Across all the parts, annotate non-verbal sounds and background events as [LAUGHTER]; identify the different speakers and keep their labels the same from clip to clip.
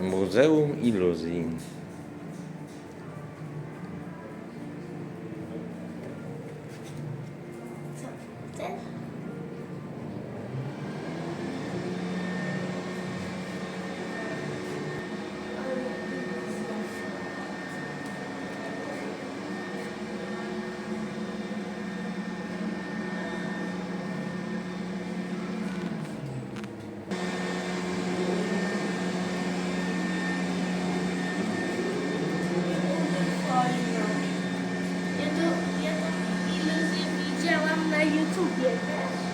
Speaker 1: Muzeum Iluzji.
Speaker 2: Co? Chcesz? Fajno. Ja to, ja to iluzję widziałam na YouTubie też.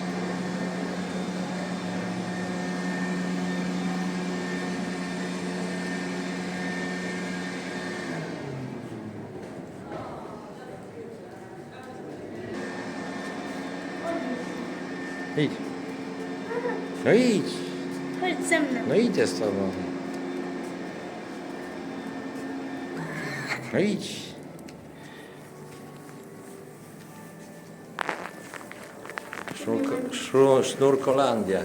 Speaker 1: Idź. No idź.
Speaker 2: Chodź ze mną.
Speaker 1: No idę z tobą. No idź. Szru, sznurkolandia.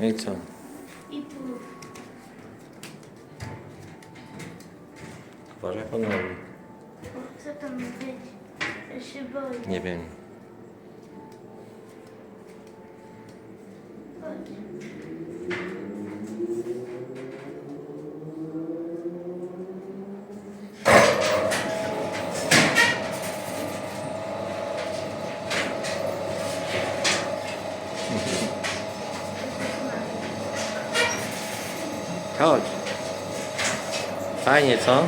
Speaker 1: No i co?
Speaker 2: I tu.
Speaker 1: Uważaj.
Speaker 2: O, co tam ma być? Ja się boję.
Speaker 1: Nie wiem.
Speaker 2: Chodź.
Speaker 1: Fajnie, co?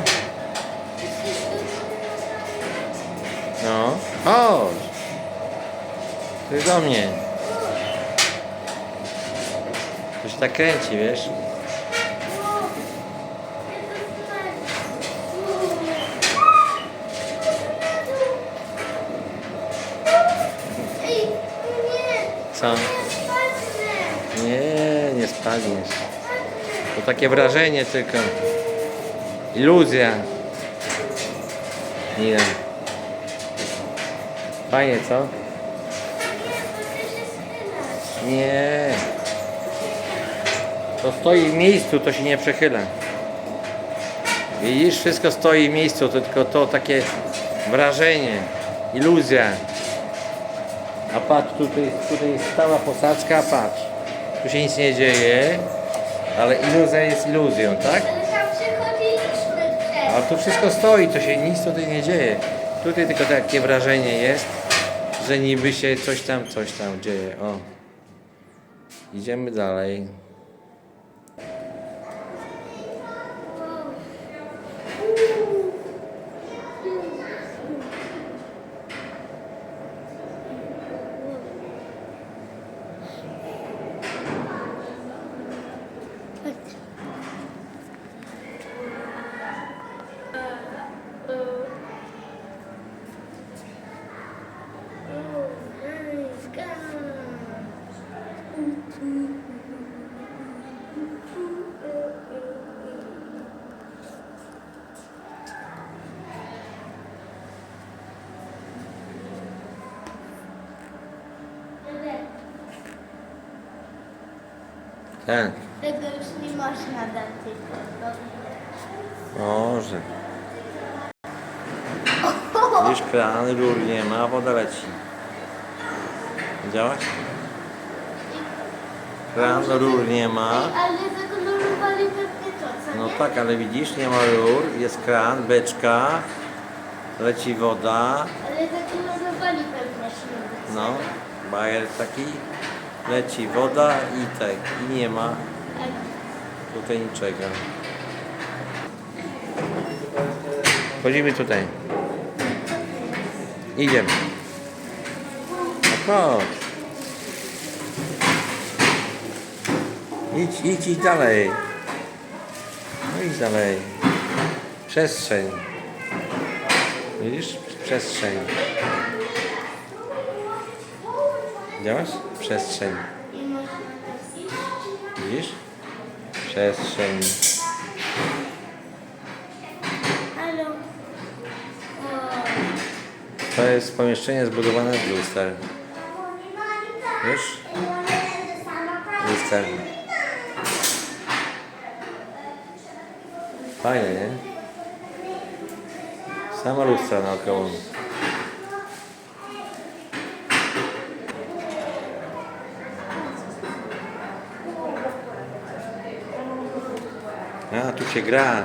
Speaker 1: No, chodź. Ty do mnie. To się tak kręci, wiesz?
Speaker 2: Nie!
Speaker 1: Co?
Speaker 2: Nie,
Speaker 1: nie spadniesz. To takie wrażenie tylko. Iluzja. Nie. Fajnie, co?
Speaker 2: Nie.
Speaker 1: To stoi w miejscu, to się nie przechyla. Widzisz, wszystko stoi w miejscu, to tylko to takie wrażenie, iluzja. A patrz, tutaj, tutaj jest stała posadzka, patrz. Tu się nic nie dzieje, ale iluzja jest iluzją, tak? A tu wszystko stoi, to się nic tutaj nie dzieje. Tutaj tylko takie wrażenie jest, że niby się coś tam, coś tam dzieje. O. Idziemy dalej. Tak,
Speaker 2: Tego już nie można dać
Speaker 1: może. Widzisz, kran, rur nie ma, woda leci. Widziałaś? Kran, rur nie ma.
Speaker 2: Ale zakolorowali pewnie to, co
Speaker 1: No
Speaker 2: nie?
Speaker 1: tak, ale widzisz, nie ma rur, jest kran, beczka, leci woda,
Speaker 2: Ale zakolorowali pewnie śluby.
Speaker 1: no, bajer taki, leci woda i tak, i nie ma tutaj niczego. Chodzimy tutaj. Idziemy. No chodź. Idź, idź, idź dalej. No idź dalej. Przestrzeń. Widzisz? Przestrzeń. Widziałaś? Przestrzeń. Widzisz? Przestrzeń. To jest pomieszczenie zbudowane z luster. Wiesz? Luster. Fajnie, nie? Sama lustra naokoło. A, tu się gra.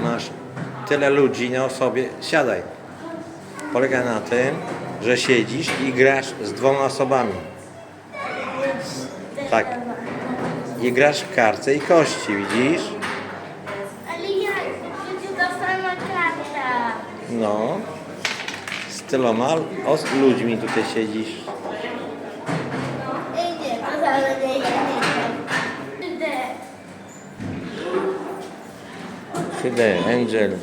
Speaker 1: Masz tyle ludzi na osobie. Siadaj. Polega na tym, że siedzisz i grasz z dwoma osobami. Tak. I grasz w kartce i kości, widzisz?
Speaker 2: Ale jak? Przecież ta sama karta.
Speaker 1: No. Z tyloma ludźmi tutaj siedzisz. 3D, Angel.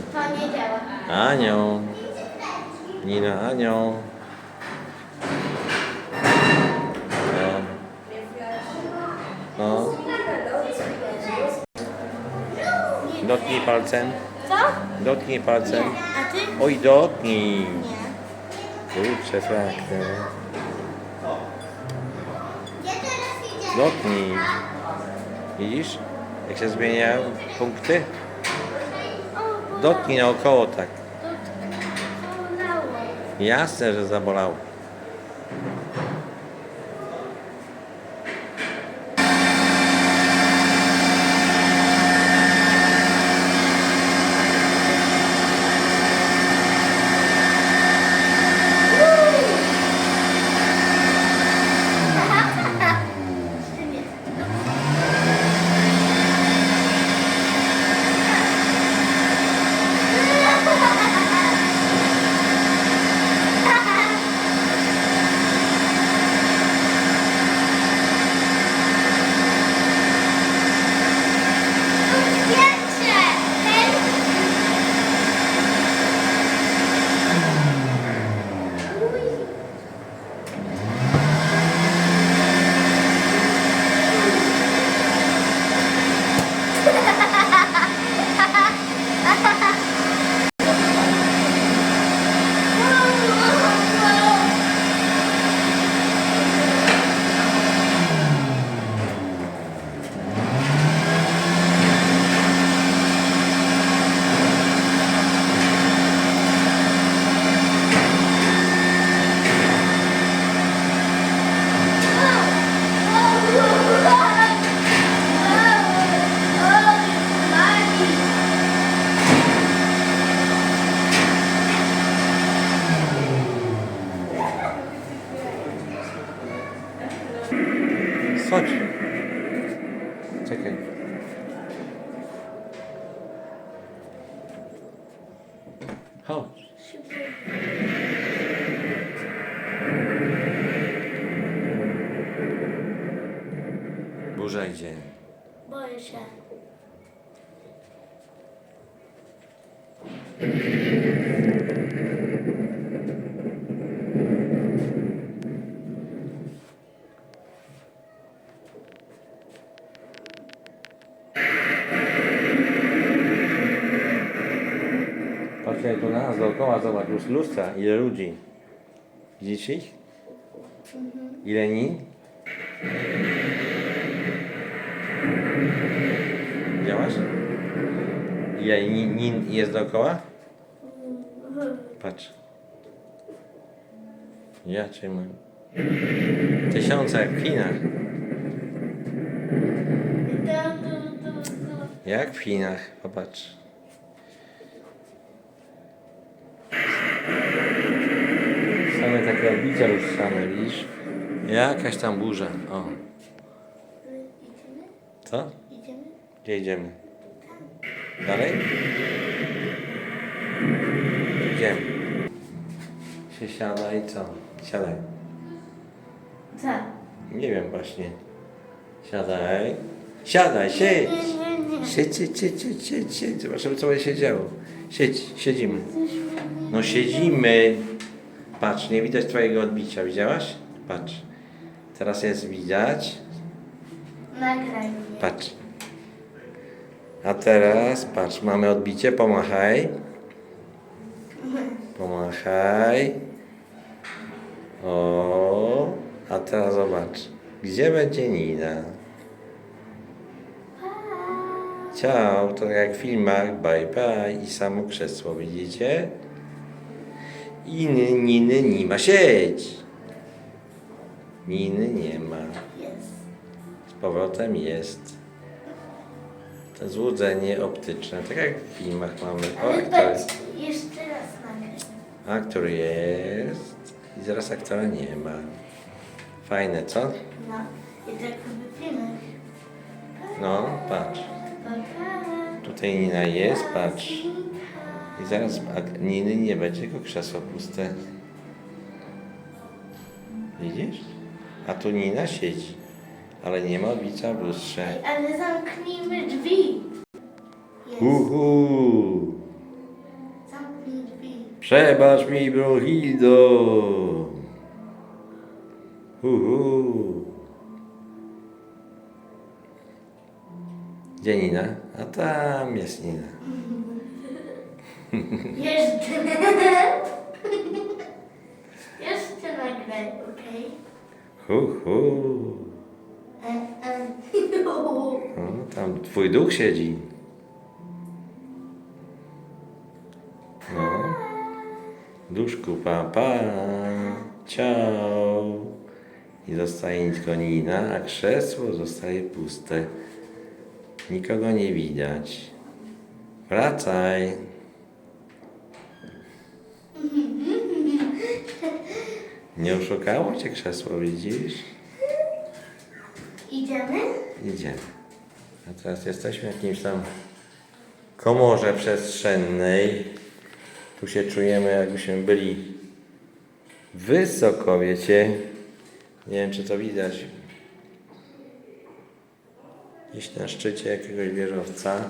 Speaker 1: Anioł, Nina, Anioł. No. no. Dotknij palcem,
Speaker 2: Co?
Speaker 1: dotknij palcem. Oj, dotknij. Kurczę,
Speaker 2: teraz idę.
Speaker 1: Dotknij. Widzisz? Jak się zmieniają punkty? Dotknij naokoło tak. Jasne, że zabolało. Chodź. Czekaj. Chodź. Burza idzie.
Speaker 2: Boję się.
Speaker 1: Jak tu na nas dookoła, zobacz, już lustra, ile ludzi. Widzisz ich? Ile nin? Widziałaś? Ile nin, jest dookoła? Patrz. Ja cię mam. Tysiące jak w Chinach. Jak w Chinach, popatrz. Odbicia lustrzane, widzisz? Jakaś tam burza. O,
Speaker 2: Idziemy?
Speaker 1: co?
Speaker 2: Idziemy?
Speaker 1: Gdzie idziemy? Dalej? Idziemy. Się siada i co? Siadaj.
Speaker 2: Co?
Speaker 1: Nie wiem właśnie. Siadaj. Siadaj, siedź. Siedź, siedź, siedź, siedź, siedź, siedź. Zobaczymy, co będzie się działo. Siedź, siedzimy. No siedzimy. Patrz, nie widać twojego odbicia, widziałaś? Patrz. Teraz jest widać.
Speaker 2: Nagraj mnie.
Speaker 1: Patrz. A teraz, patrz, mamy odbicie, pomachaj. Pomachaj. O, a teraz zobacz. Gdzie będzie Nina? Ciao, to jak w filmach, bye bye i samo krzesło, widzicie? I ny, niny nie ma sieć. Niny nie ma.
Speaker 2: Jest.
Speaker 1: Z powrotem jest. To złudzenie optyczne, tak jak w filmach mamy. O,
Speaker 2: Ale
Speaker 1: aktor,
Speaker 2: patrz, jeszcze raz nagraj.
Speaker 1: aktor jest i zaraz aktora nie ma. Fajne, co?
Speaker 2: No, i tak wypijmy.
Speaker 1: No, patrz.
Speaker 2: Pa, pa.
Speaker 1: Tutaj Nina jest, patrz. I zaraz Niny nie będzie, tylko krzesło puste. Widzisz? A tu Nina siedzi, ale nie ma odbicia w lustrze.
Speaker 2: Ej, Ale zamknijmy drzwi. Jest.
Speaker 1: Uhu!
Speaker 2: Zamknij drzwi.
Speaker 1: Przebacz mi, Brohido! Uhu! Gdzie Nina? A tam jest Nina.
Speaker 2: Jeszcze. Jeszcze nagraj, okej?
Speaker 1: Uhu!
Speaker 2: E, e.
Speaker 1: O, tam twój duch siedzi. No. Duszku, pa, pa, ciao. I zostaje tylko Nina, a krzesło zostaje puste. Nikogo nie widać. Wracaj. Nie oszukało cię krzesło, widzisz?
Speaker 2: Idziemy?
Speaker 1: Idziemy. A teraz jesteśmy w jakimś tam komorze przestrzennej. Tu się czujemy, jakbyśmy byli wysoko, wiecie. Nie wiem, czy to widać. Gdzieś na szczycie jakiegoś wieżowca.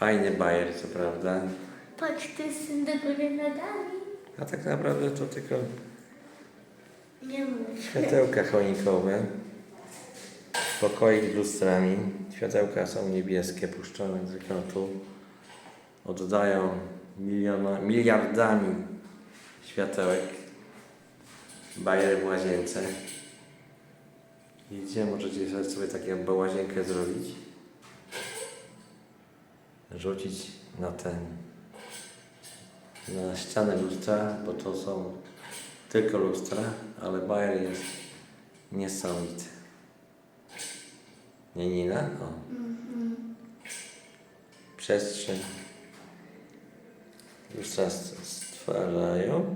Speaker 1: Fajny bajer, co prawda.
Speaker 2: Patrz, to jest syn do góry nogami.
Speaker 1: A tak naprawdę to tylko
Speaker 2: Nie mów.
Speaker 1: Światełka choinkowe. Pokoik z lustrami. Światełka są niebieskie, puszczone z ekrantu. Oddają miliona, miliardami światełek. Bajer w łazience. Widzicie, możecie sobie taką łazienkę zrobić. Rzucić na ten na ścianę lustra, bo to są tylko lustra, ale bajer jest niesamowity. Nie Nina? O. Przestrzeń. Lustra s- stwarzają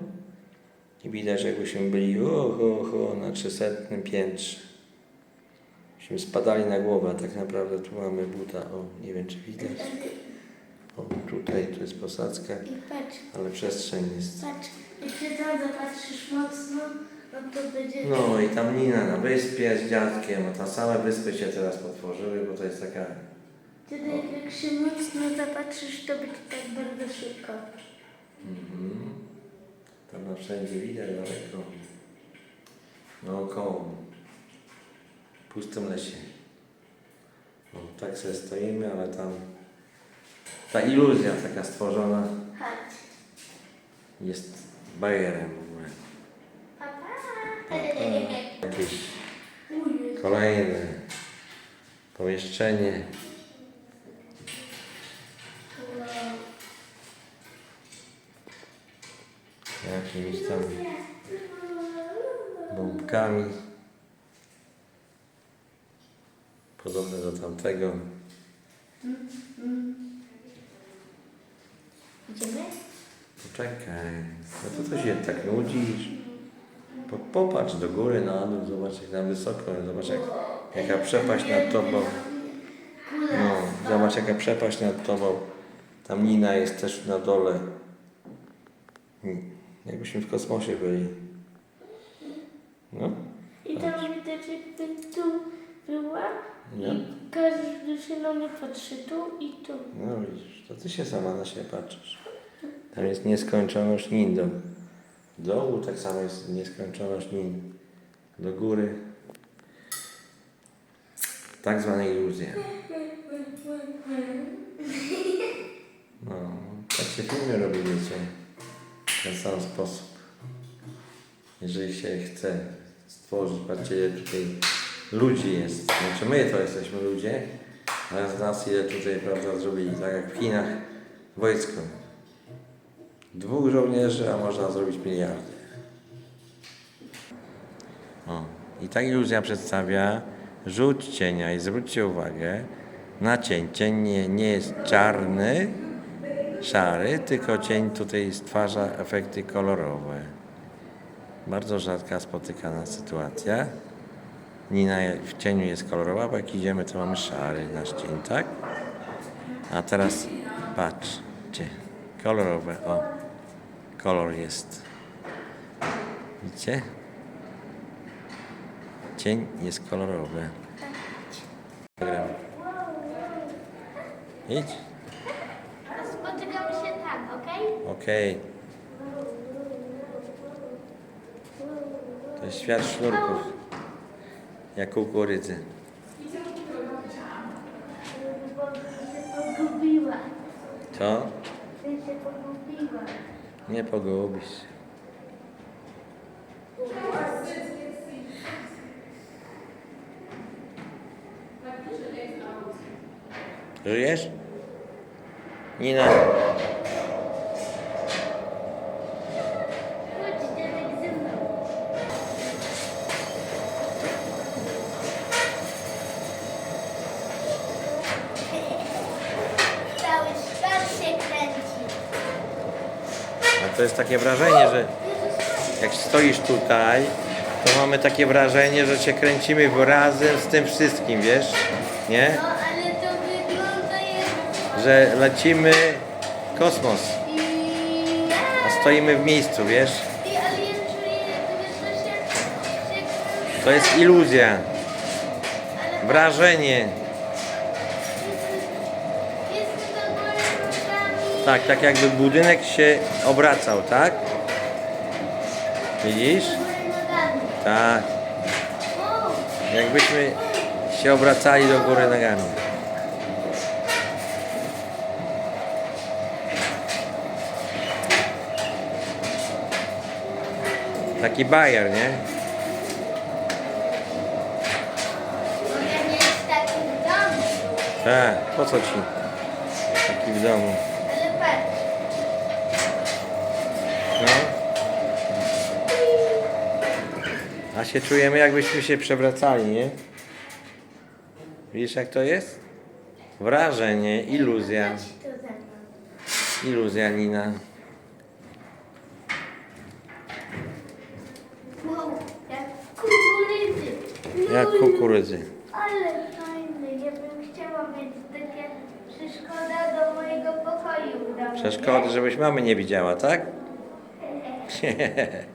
Speaker 1: i widać jakbyśmy byli ho, ho, ho, na 300 piętrze. Myśmy spadali na głowę, a tak naprawdę tu mamy buta. O, nie wiem czy widać. O, tutaj, tu jest posadzka,
Speaker 2: I patrz,
Speaker 1: ale przestrzeń jest.
Speaker 2: patrz. Jak się tam zapatrzysz mocno, no to będzie...
Speaker 1: No i tam Nina na wyspie z dziadkiem, a tam same wyspy się teraz potworzyły, bo to jest taka...
Speaker 2: Wtedy jak się mocno zapatrzysz, to będzie tak bardzo szybko.
Speaker 1: Mhm. Tam na wszędzie widać daleko. Naokoło. W pustym lesie. No, tak sobie stoimy, ale tam ta iluzja taka stworzona
Speaker 2: Chodź.
Speaker 1: jest bajerem w ogóle.
Speaker 2: Pa, pa.
Speaker 1: Jakieś kolejne pomieszczenie. Jakimiś tam bombkami. Podobne do tamtego.
Speaker 2: Idziemy?
Speaker 1: Poczekaj, no to co się tak nudzisz? Po, popatrz do góry, na dół, zobacz jak tam wysoko, zobacz jak, jaka przepaść nad tobą. No, zobacz jaka przepaść nad tobą. Tam Nina jest też na dole. Jakbyśmy w kosmosie byli. No,
Speaker 2: I tam widać jakby tu była
Speaker 1: nie?
Speaker 2: i każdy się na mnie patrzy tu i tu.
Speaker 1: No widzisz, to ty się sama na siebie patrzysz. Tam jest nieskończoność nin do dołu, tak samo jest nieskończoność nin do góry. Tak zwana iluzja. No, tak się filmy robi, wiecie. W ten sam sposób. Jeżeli się chce stworzyć, patrzcie ile tutaj ludzi jest. Znaczy my to jesteśmy ludzie, Raz nas ile tutaj, prawda, zrobili, tak jak w Chinach, wojsko. Dwóch żołnierzy, a można zrobić miliardy. O, i ta iluzja przedstawia rzut cienia i zwróćcie uwagę na cień. Cień nie, nie jest czarny, szary, tylko cień tutaj stwarza efekty kolorowe. Bardzo rzadka spotykana sytuacja. Nina w cieniu jest kolorowa, bo jak idziemy, to mamy szary nasz cień, tak? A teraz patrzcie, kolorowe, o, kolor jest. Widzicie? Cień jest kolorowy. Gram. Idź.
Speaker 2: Spotykamy się tam, okej?
Speaker 1: Okej. To jest świat sznurków. Jak kukurydzy. Co? Nie pogubisz. Żyjesz? Nina,
Speaker 2: Chodź, dziadek ze mną. Cały świat się kręci.
Speaker 1: a to jest takie wrażenie, że jak stoisz tutaj, to mamy takie wrażenie, że się kręcimy razem z tym wszystkim, wiesz? Nie?
Speaker 2: No.
Speaker 1: Że lecimy kosmos, a stoimy w miejscu, wiesz?
Speaker 2: To
Speaker 1: jest iluzja, wrażenie. Tak, tak jakby budynek się obracał, tak? Widzisz? Tak. Jakbyśmy się obracali do góry nogami. Taki bajer, nie?
Speaker 2: mogę mieć taki w domu.
Speaker 1: Tak, po co ci? Taki w domu.
Speaker 2: Ale patrz.
Speaker 1: No. A się czujemy jakbyśmy się przewracali, nie? Widzisz jak to jest? Wrażenie, iluzja. Iluzja Nina.
Speaker 2: Jak kukurydzy.
Speaker 1: Jak
Speaker 2: Lulu.
Speaker 1: kukurydzy.
Speaker 2: Ale fajny. Ja bym chciała mieć takie przeszkoda do mojego pokoju.
Speaker 1: Przeszkody, żebyś mamy nie widziała, tak?
Speaker 2: nie? [LAUGHS]